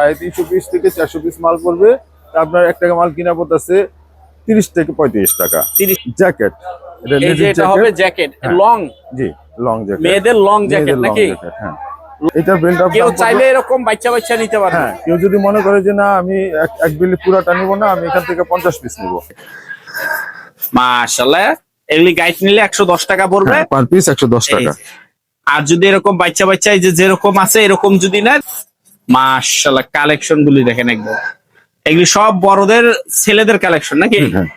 সাড়ে তিনশো পিস থেকে চারশো পিস মাল পড়বে। আপনার এক টাকা মাল কিনা পড়তেছে তিরিশ থেকে পঁয়ত্রিশ টাকা। 30 জ্যাকেট। এটা হবে জ্যাকেট হ্যাঁ। লং। জি লং জ্যাকেট মেয়েদের লং জ্যাকেট নাকি? হ্যাঁ। এটা বেল্ট কেউ চাইলে এরকম বাচ্চা বাচ্চা নিতে পারবে। হ্যাঁ কেউ যদি মনে করে যে না আমি এক- বিলি পুরাটা নিবো না আমি এখান থেকে পঞ্চাশ পিস নিবো। মাশাআল্লাহ এগুলি গাইড নিলে একশো দশ টাকা পড়বে। পার পিস একশো দশ টাকা। আর যদি এরকম বাচ্চা বাচ্চা যে যেরকম আছে এরকম যদি নেন মাশাআল্লাহ কালেকশন গুলি দেখেন একদম এগুলি সব বড়দের ছেলেদের কালেকশন নাকি? হ্যাঁ।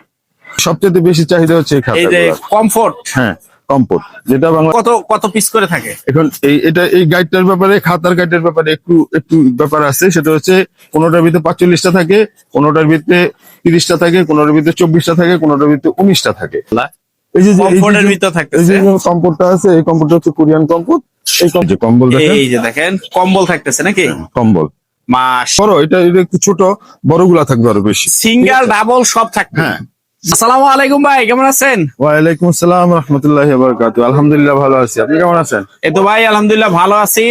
সবচেয়ে বেশি চাহিদা হচ্ছে এই এই যে কমফোর্ট? হ্যাঁ কম্পোর্ট যেটা বাংলা কত কত পিস করে থাকে? এখন এই এটা এই গাইডটার ব্যাপারে খাতার গাইডের ব্যাপারে একটু একটু ব্যাপার আছে। সেটা হচ্ছে কোনোটার ভিতরে পাঁচচল্লিশটা থাকে কোনোটার ভিতরে তিরিশটা থাকে কোনোটার ভিতরে চব্বিশটা থাকে কোনোটার ভিতরে উনিশটা থাকে। এই যে যে- এই যে- কমফোর্টের ভিতর এই যে কম্পোর্টটা আছে এই হচ্ছে কোরিয়ান কম্পোর্ট এই যে কম্বল দেখেন। এই যে দেখেন কম্বল থাকতেছে নাকি? কম্বল। মাস বড় এটা এটা একটু ছোট বড়গুলা থাকবে আরও বেশি। সিঙ্গেল ডাবল সব থাকবে। হ্যাঁ। আসসালামু আলাইকুম ভাই কেমন আছেন? ওয়ালাইকুম আসসালাম রহমতুল্লাহ বারকাতু আলহামদুলিল্লাহ ভালো আছি। আপনি কেমন আছেন? এই তো ভাই আলহামদুলিল্লাহ ভালো আছি।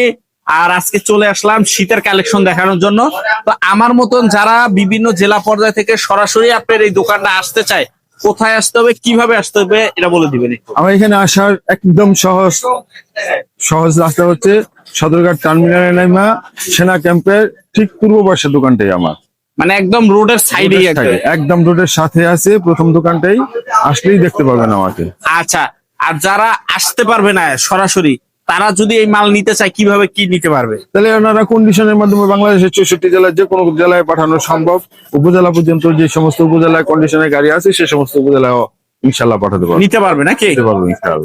আর আজকে চলে আসলাম শীতের কালেকশন দেখানোর জন্য। তো আমার মতন যারা বিভিন্ন জেলা পর্যায় থেকে সরাসরি আপনার এই দোকানটা আসতে চায় কোথায় আসতে হবে কীভাবে আসতে হবে এটা বলে দিবেন। আমার এখানে আসার একদম সহজ সহজ রাস্তা হচ্ছে সদরঘাট টার্মিনালে নাইমা সেনা ক্যাম্পের ঠিক পূর্ব পাশের দোকানটাই আমার। মানে একদম রোডের সাইডে, একদম রোডের সাথে আছে প্রথম দোকানটাই। আসলেই দেখতে পাবেন আমাকে। আচ্ছা আর যারা আসতে পারবে না সরাসরি তারা যদি এই মাল নিতে চায় কীভাবে কি নিতে পারবে? তাহলে ওনারা কন্ডিশনের মাধ্যমে বাংলাদেশের চৌষট্টি জেলার যে কোনো জেলায় পাঠানো সম্ভব। উপজেলা পর্যন্ত যে সমস্ত উপজেলায় কন্ডিশনের গাড়ি আছে সে সমস্ত উপজেলায় ইনশাল্লাহ পাঠাতে পারব। নিতে পারবে নাকি?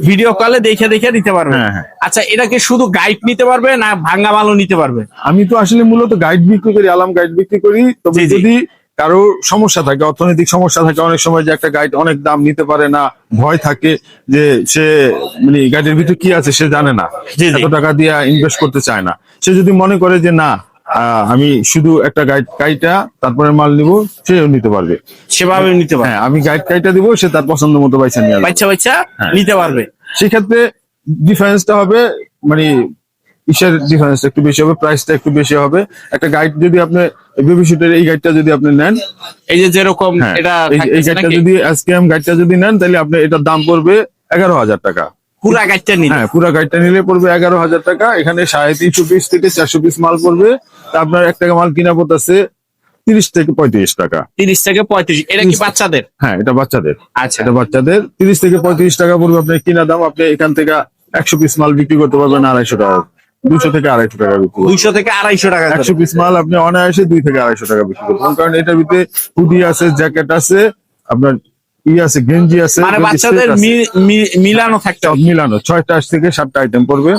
ভিডিও কলে দেখে দেখে নিতে পারবে। হ্যাঁ, হ্যাঁ। আচ্ছা এটা কি শুধু গাইড নিতে পারবে না ভাঙ্গা মালও নিতে পারবে? আমি তো আসলে মূলত গাইড বিক্রি করি আলাম গাইড বিক্রি করি। তবে। যদি কারও সমস্যা থাকে অর্থনৈতিক সমস্যা থাকে অনেক সময় যে একটা গাইড অনেক দাম নিতে পারে না ভয় থাকে যে সে মানে গাইডের ভিতরে কি আছে সে জানে না। এত টাকা দিয়ে ইনভেস্ট করতে চায় না। সে যদি মনে করে যে না আমি শুধু একটা গাইড কাইটা তারপরে মাল নিব সেও নিতে পারবে। সেভাবে নিতে পারবে। হ্যাঁ আমি গাইড কাইটা দিব সে তার পছন্দ মতো বাইসা নিয়ে বাচ্চা বাচ্চা হ্যাঁ। নিতে পারবে। সেক্ষেত্রে ডিফারেন্সটা হবে মানে ইসের ডিফারেন্স একটু বেশি হবে প্রাইসটা একটু বেশি হবে। একটা গাইড যদি আপনি বেবি শুটের এই গাইডটা যদি আপনি নেন এই যে যেরকম হ্যাঁ, এটা এই- গাইডটা? যদি এসকেএম গাইডটা যদি নেন তাহলে আপনি এটার দাম পড়বে এগারো হাজার টাকা। পুরা গাইডটা নিলে? হ্যাঁ পুরো গাইডটা নিলে পড়বে এগারো হাজার টাকা। এখানে সাড়ে তিনশো পিস থেকে চারশো পিস মাল পড়বে। তা আপনার এক টাকা মাল কিনা পড়তেছে তিরিশ থেকে পঁয়ত্রিশ টাকা। তিরিশ থেকে পঁয়ত্রিশ। এটা কি বাচ্চাদের? হ্যাঁ এটা বাচ্চাদের। আচ্ছা। এটা বাচ্চাদের। তিরিশ থেকে পঁয়ত্রিশ টাকা পড়বে আপনার কিনা দাম। আপনি এখান থেকে একশো পিস মাল বিক্রি করতে পারবেন আড়াইশো টাকা। দুশো থেকে আড়াইশো টাকা বিক্রি। দুইশো থেকে আড়াইশো টাকা একশো পিস মাল আপনি অনায়াসে দুই থেকে আড়াইশো টাকা বিক্রি করবেন। কারণ এটার ভিতরে হুডি আছে জ্যাকেট আছে আপনার ই আছে গেঞ্জি আছে মানে বাচ্চাদের মিলানো থাকতে হবে। মিলানো ছয়টা থেকে সাতটা আইটেম পড়বে।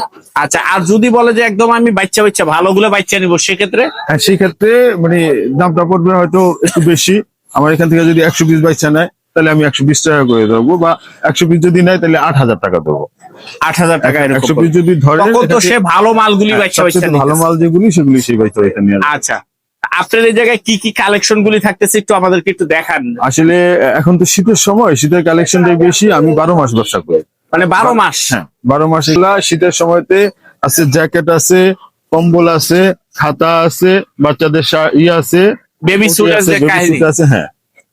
আচ্ছা আর যদি বলে যে একদম আমি বাচ্চা বাচ্চা ভালোগুলো বাচ্চা নিবো সেক্ষেত্রে? হ্যাঁ সেই ক্ষেত্রে মানে দামটা পড়বে হয়তো একটু বেশি। আমার এখান থেকে যদি একশো পিস বাচ্চা নেয় তাহলে আমি একশো বিশ টাকা করে দেবো বা একশো পিস যদি নেয় তাহলে আট হাজার টাকা দেবো আট হাজার টাকা একশো। পিস যদি ধরে তো সে ভালো মালগুলি হ্যাঁ, ভালো মাল যেগুলি সেগুলি সেই আসবে। আচ্ছা আপনার এই জায়গায় কি কি কালেকশন গুলি থাকতেছে একটু আমাদেরকে একটু দেখান আসলে এখন তো শীতের সময় শীতের কালেকশনটাই বেশি আমি বারো মাস ব্যবসা করি মানে বারো মাস হ্যাঁ বারো মাস এগুলা শীতের সময়তে আছে জ্যাকেট আছে কম্বল আছে খাতা আছে বাচ্চাদের ইয়ে আছে বেবি সুট আছে, হ্যাঁ।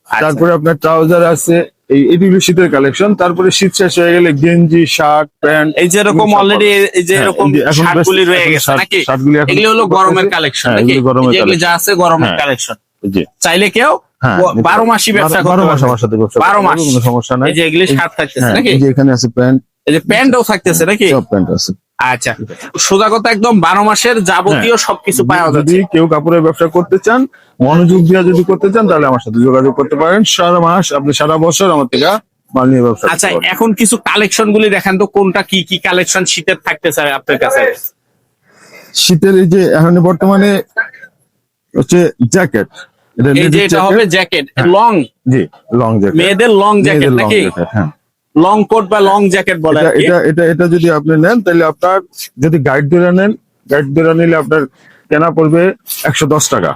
তারপরে আপনার ট্রাউজার আছে এই এগুলো শীতের কালেকশন তারপরে শীত শেষ হয়ে গেলে গেঞ্জি শার্ট প্যান্ট এই যে এরকম অলরেডি এই যে এরকম শার্ট গুলি রয়ে গেছে নাকি? এগুলি হলো গরমের কালেকশন হ্যাঁ, নাকি? এগুলো গরমের যেগুলি যা আছে গরমের হ্যাঁ। কালেকশন জি চাইলে কেউ হ্যাঁ, বারো মাসই ব্যবসা বারো মাস আমার সাথে ব্যবসা বারো মাস। কোনো সমস্যা নাই। এই যে এগুলি শার্ট থাকতেছে হ্যাঁ, নাকি? এই যে এখানে আছে প্যান্ট এই যে প্যান্টও থাকতেছে নাকি? সব প্যান্ট আছে। আচ্ছা। সোজা কথা একদম বারো মাসের যাবতীয় সবকিছু পাওয়া যদি যাচ্ছে কেউ কাপড়ের ব্যবসা করতে চান মনোযোগ দিয়ে যদি করতে চান তাহলে আমার সাথে যোগাযোগ করতে পারেন। সারা মাস আপনি সারা বছর আমার থেকে মাল নিয়ে ব্যবসা আচ্ছা এখন কিছু কালেকশন গুলি দেখান তো কোনটা কি কি কালেকশন শীতের থাকতেছে আপনার কাছে? শীতের এই যে এখন বর্তমানে হচ্ছে জ্যাকেট এটা। হবে জ্যাকেট হ্যাঁ। লং জি লং জ্যাকেট মেয়েদের লং জ্যাকেট নাকি? হ্যাঁ। লং কোট বা লং জ্যাকেট বলে এটা এটা এটা এটা যদি আপনি নেন তাহলে আপনার যদি গাইড ধরে নেন গাইড ধরে নিলে আপনার কেনা পড়বে একশো দশ টাকা।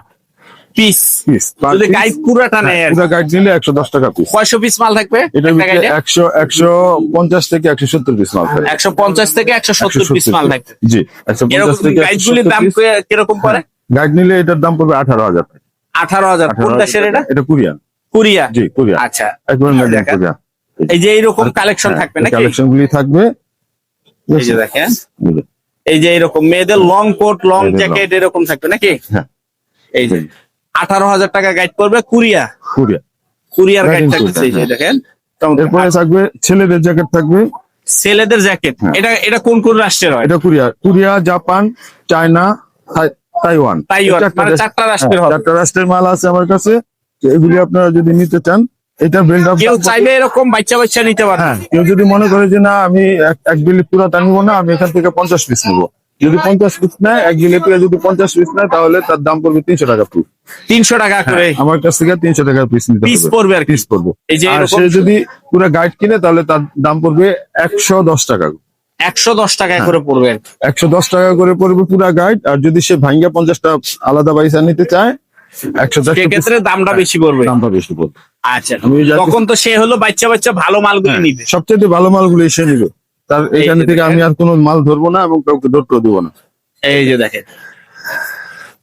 পিস পিস যদি গাইড পুরাটা নেয় পুরো গাইড নিলে একশো দশ টাকা পিস কয়শো পিস মাল থাকবে? গাইডে? একশো একশো পঞ্চাশ থেকে একশো সত্তর পিস মাল থাকে একশো পঞ্চাশ থেকে একশো সত্তর পিস মাল থাকবে। জি একশো পঞ্চাশ এরকম থেকে গাইড গুলির দাম কে- কীরকম পড়ে? গাইড নিলে এটার দাম পড়বে আঠারো হাজার। টাকা আঠারো হাজার। কোন 18,000 দেশের এটা? এটা কোরিয়ান। কোরিয়া জি কোরিয়ান। আচ্ছা। একবার ইন কোরিয়া এই যে এইরকম কালেকশন থাকবে নাকি? কালেকশন গুলি থাকবে। এই যে দেখেন। এই যে, এরকম মেয়েদের লং কোট লং জ্যাকেট এরকম থাকবে নাকি? হ্যাঁ। এই যে আঠারো হাজার টাকা গাইড করবে কুরিয়া। কোরিয়া। কুরিয়ার গাইড থাকবে এই যে দেখেন। এরপরে থাকবে ছেলেদের জ্যাকেট থাকবে। ছেলেদের জ্যাকেট হ্যাঁ। এটা এটা কোন কোন রাষ্ট্রের হয়? এটা কোরিয়া। কোরিয়া জাপান চায়না তাই- তাইওয়ান। তাইওয়ান, মানে চারটা রাষ্ট্রের হ্যাঁ। চারটা রাষ্ট্রের মাল আছে আমার কাছে। এগুলি আপনারা যদি নিতে চান এটা ব্রেন্ড অফ কেউ চাইলে এরকম বাচ্চা বাচ্চা নিতে পারে হ্যাঁ কেউ যদি মনে করে যে না আমি এক- বিলি পুরাটা নিবো না আমি এখান থেকে পঞ্চাশ পিস নিবো। যদি পঞ্চাশ পিস নেয় এক বিলি পুরো যদি পঞ্চাশ পিস নেয় তাহলে তার দাম পড়বে তিনশো টাকা পিস তিনশো টাকা করে। আমার কাছ থেকে তিনশো টাকা পিস নিতে পিস পড়বে আর পিস পড়বে। আর সে যদি পুরো গাইড কিনে তাহলে তার দাম পড়বে একশো দশ টাকা। একশো দশ টাকা হ্যাঁ। করে পড়বে। একশো দশ টাকা করে পড়বে পুরো গাইড আর যদি সে ভাঙ্গা পঞ্চাশটা আলাদা পয়সা নিতে চায় সেক্ষেত্রে দামটা বেশি পড়বে। দামটা বেশি পড়বে। আচ্ছা তখন তো সে হলো বাচ্চা বাচ্চা ভালো মালগুলো হ্যাঁ। নিবে। সবচেয়ে ভালো মালগুলো এসে নিবে। তার এখানে থেকে আমি আর কোনো মাল ধরবো না এবং কাউকে ধরতেও দিব না। এই যে দেখেন।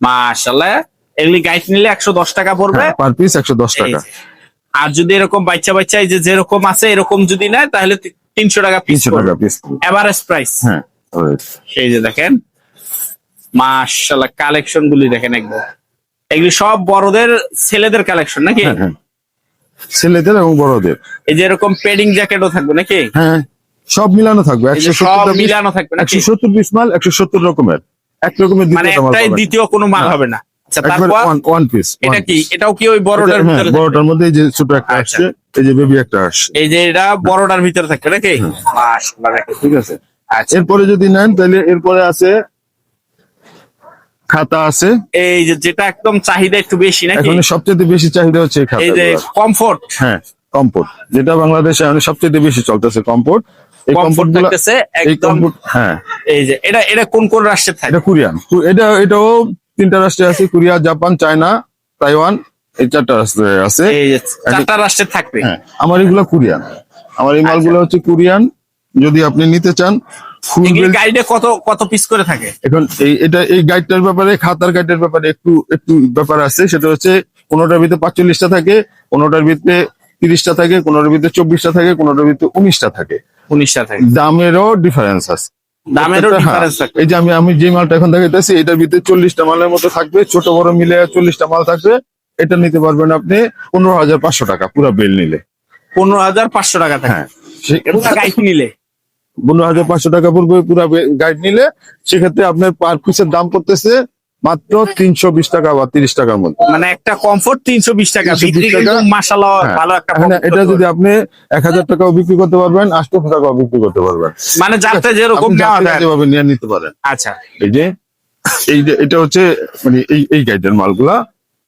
মাশাল্লাহ এগুলি গাইড নিলে একশো দশ টাকা পড়বে। পার পিস একশো দশ টাকা। আর যদি এরকম বাচ্চা বাচ্চা এই যে যেরকম আছে এরকম যদি নেয় তাহলে তিনশো টাকা পিস তিনশো টাকা পিস এভারেজ প্রাইস হ্যাঁ। এই যে দেখেন। মাশাল্লাহ কালেকশন গুলি দেখেন একদম এগুলি সব বড়দের ছেলেদের কালেকশন নাকি? হ্যাঁ হ্যাঁ। ছেলেদের এবং বড়দের। এই যে এরকম পেডিং জ্যাকেটও থাকবে নাকি? হ্যাঁ সব মিলানো থাকবে একশো সত্তর মিলানো থাকবে একশো সত্তর পিস মাল একশো সত্তর রকমের। এক রকমের মানে একটাই দ্বিতীয় কোনো মাল হবে না। আচ্ছা একবার তারপর? ওয়ান পিস এটা কি? এটাও কি ওই বড়টার ভিতরে থাকবে? বড়টার মধ্যে এই যে ছোট একটা আচ্ছা। আসছে এই যে বেবি একটা আসছে। এই যে এটা বড়টার ভিতরে নাকি? ঠিক আছে? আচ্ছা। এরপরে যদি নেন তাহলে এরপরে আছে খাতা আছে। এই যে যেটা একদম চাহিদা একটু বেশি নাকি? এখন সবচেয়ে বেশি চাহিদা হচ্ছে এই খাতা এই যে কমফোর্ট? হ্যাঁ কম্পোর্ট যেটা বাংলাদেশে এখন সবচেয়ে বেশি চলতেছে কম্পোর্ট এই কমফোর্ট থাকতেছে একদম হ্যাঁ। এই যে এটা এটা কোন কোন রাষ্ট্রে থাকে? এটা কোরিয়ান। এটা এটাও তিনটা রাষ্ট্রে আছে কোরিয়া জাপান চায়না তাইওয়ান এই চারটা রাষ্ট্রে আছে। এই যে চারটা রাষ্ট্রে থাকবে? হ্যাঁ। আমার এগুলো কোরিয়ান। আমার আচ্ছা। এই মালগুলো হচ্ছে কোরিয়ান। যদি আপনি নিতে চান গাইডে কত কত পিস করে থাকে? এখন এই এটা এই গাইডটার ব্যাপারে খাতার গাইডের ব্যাপারে একটু একটু ব্যাপার আছে। সেটা হচ্ছে কোনোটার ভিতরে পাঁচচল্লিশটা থাকে কোনোটার ভিতরে তিরিশটা থাকে কোনোটার ভিতরে চব্বিশটা থাকে কোনোটার ভিতরে উনিশটা থাকে। উনিশটা থাকে। দামেরও ডিফারেন্স আছে। দামেরও ডিফারেন্স হ্যাঁ, থাকে। এই যে আমি আমি যে মালটা এখন দেখাইতেছি এটার ভিতরে চল্লিশটা মালের মতো থাকবে ছোট বড় মিলে চল্লিশটা মাল থাকবে। এটা নিতে পারবেন আপনি পনেরো হাজার পাঁচশো টাকা পুরো বিল নিলে। পনেরো হাজার পাঁচশো টাকা থাকে। হ্যাঁ। গাইড নিলে। পনেরো হাজার পাঁচশো টাকা পড়বে পুরো গাইড নিলে সেক্ষেত্রে আপনার পার পিসের দাম পড়তেছে মাত্র তিনশো বিশ টাকা বা তিরিশ টাকার মধ্যে। মানে একটা কমফোর্ট তিনশো বিশ টাকা 320 বিক্রি কিন্তু টাকা। মাসাল্লাহ হ্যাঁ। ভালো একটা এটা যদি আপনি এক হাজার টাকাও বিক্রি করতে পারবেন আটশো টাকাও বিক্রি করতে পারবেন। মানে যাতে যেরকম নিয়ে নিতে পারেন। আচ্ছা। এই যে এই যে এটা হচ্ছে মানে এই এই গাইডের মালগুলা।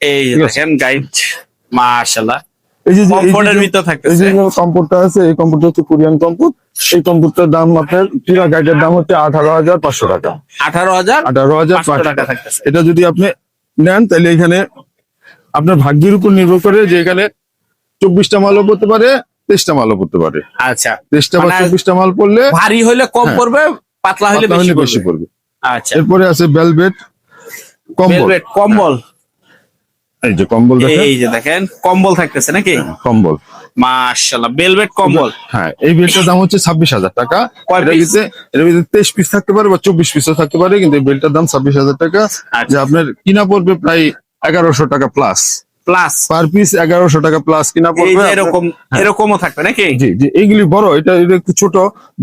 এই। দেখেন গাইড মাশাল্লাহ এই যে কমফোর্টের এই আছে এই কম্পিউটার হচ্ছে কোরিয়ান কম্পিউটার এই দাম আপনার গাইডের দাম হচ্ছে আঠারো হাজার পাঁচশো টাকা। আঠারো হাজার আঠারো হাজার পাঁচশো টাকা। টাকা থাকতেছে। এটা যদি আপনি নেন তাহলে এখানে আপনার ভাগ্যের উপর নির্ভর করে যে এখানে চব্বিশটা মালও পড়তে পারে তেইশটা মালও পড়তে পারে। আচ্ছা। তেইশটা বা মানে চব্বিশটা মাল পড়লে ভারী হলে কম হ্যাঁ। পড়বে পাতলা হলে বেশি পড়বে। পড়বে। আচ্ছা। এরপরে আছে বেলভেট কম্বল কম্বল এই যে কম্বল দেখেন? এই যে দেখেন কম্বল থাকতেছে নাকি? কম্বল। মাশাল্লাহ বেলভেট কম্বল। হ্যাঁ এই বেলটার দাম হচ্ছে ছাব্বিশ হাজার টাকা। কয় এটার piece? ভিতরে এটার ভিতরে তেইশ পিস থাকতে পারে বা চব্বিশ পিসও থাকতে পারে কিন্তু এই বেলটার দাম ছাব্বিশ হাজার টাকা। আচ্ছা। যে আপনার কিনা পড়বে প্রায় এগারোশো টাকা প্লাস প্লাস পার পিস এগারোশো টাকা প্লাস কিনা পড়বে। এরকম এরকমও থাকবে নাকি? জি জি এইগুলি বড় এটা এটা একটু ছোট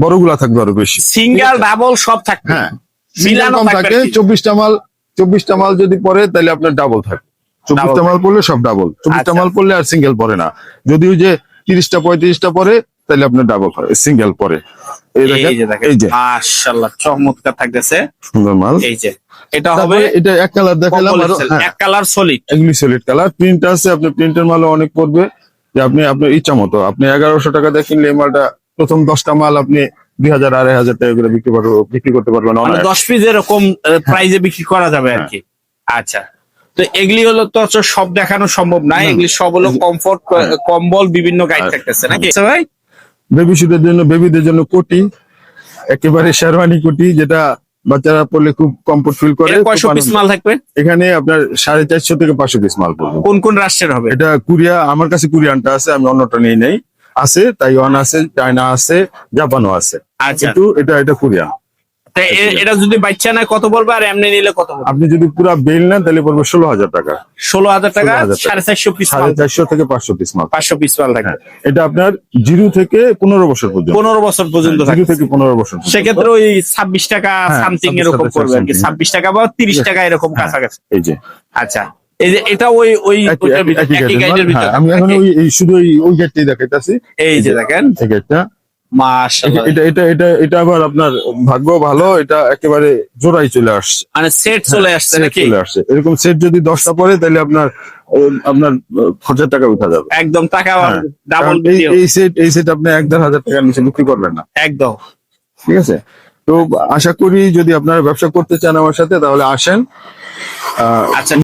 বড়গুলা থাকবে আরও বেশি। সিঙ্গেল ডাবল সব থাকবে। হ্যাঁ। মিলানো থাকে আর কি। চব্বিশটা মাল চব্বিশটা মাল যদি পড়ে তাহলে আপনার ডাবল থাকে চব্বিশটা মাল পড়লে সব ডাবল চব্বিশটা আচ্ছা। মাল পড়লে আর সিঙ্গেল পরে না। যদি ওই যে তিরিশটা পঁয়ত্রিশটা পরে তাহলে আপনার ডাবল হয় সিঙ্গেল পরে এই যে চমৎকার থাকতেছে। সুন্দর মাল। এই যে এটা হবে এটা এক কালার দেখালাম কম্বলের আরও সেল, এক কালার সলিড এগুলি সলিড কালার প্রিন্ট আছে আপনি প্রিন্টের মালও অনেক পড়বে। যে আপনি আপনার ইচ্ছা মতো আপনি এগারোশো টাকা দিয়ে কিনলে এই মালটা প্রথম দশটা মাল আপনি দুই হাজার আড়াই হাজার টাকা করে বিক্রি করতে পারবেন মানে দশ পিস এরকম প্রাইজে বিক্রি করা যাবে আর হ্যাঁ। কি। আচ্ছা। তো এগুলি হলো তো সব দেখানো সম্ভব না। এগুলি সব হলো কমফোর্ট। কম্বল বিভিন্ন গাইড। থাকতেছে নাকি? আচ্ছা ভাই বেবি শুটের জন্য বেবিদের জন্য কোটি একেবারে শেরওয়ানি কোটি যেটা বাচ্চারা পড়লে খুব কমফোর্ট ফিল করে কয়শো পিস মাল থাকবে? এখানে আপনার সাড়ে চারশো থেকে পাঁচশো পিস মাল পড়বে। কোন কোন রাষ্ট্রের হবে? এটা কোরিয়া আমার কাছে কোরিয়ানটা আছে আমি অন্যটা নিয়ে নেই। আছে তাইওয়ান আছে চায়না আছে জাপানও আছে। আচ্ছা। কিন্তু এটা এটা এ- এটা যদি বাচ্চা নেয় কত বলবে? আর এমনি নিলে কত আপনি যদি পুরো বেল নেন তাহলে পড়বে ষোলো হাজার টাকা। ষোলো হাজার টাকা সাড়ে চারশো পিস সাড়ে চারশো থেকে পাঁচশো পিস মাল। পাঁচশো পিস মাল থাকে হ্যাঁ, এটা আপনার জিরো থেকে পনেরো বছর পর্যন্ত। পনেরো বছর পর্যন্ত থাকে জিরো থেকে পনেরো বছর সেক্ষেত্রে ওই ছাব্বিশ টাকা হ্যাঁ, সামথিং এরকম করবে আর কি। ছাব্বিশ টাকা বা তিরিশ টাকা এরকম হ্যাঁ। কাছাকাছি। এই যে। আচ্ছা এই যে এটা ওই ওই হ্যাঁ, আমি এখন ওই শুধু ওই ওই গেটটাই দেখাইতেছি। এই যে দেখেন। এই গেটটা এটা এটা এটা এটা আবার আপনার ভাগ্য ভালো এটা একেবারে জোড়াই চলে আসছে। মানে সেট চলে আসছে Set নাকি? চলে আসছে। এরকম সেট যদি দশটা পড়ে তাহলে আপনার আপনার খরচের টাকা উঠা যাবে। একদম টাকা হ্যাঁ, ডাবল এই সেট এই সেট আপনি এক দেড় হাজার টাকার নিচে বিক্রি করবেন না। একদম। ঠিক আছে? তো আশা করি যদি আপনারা ব্যবসা করতে চান আমার সাথে তাহলে আসেন। আচ্ছা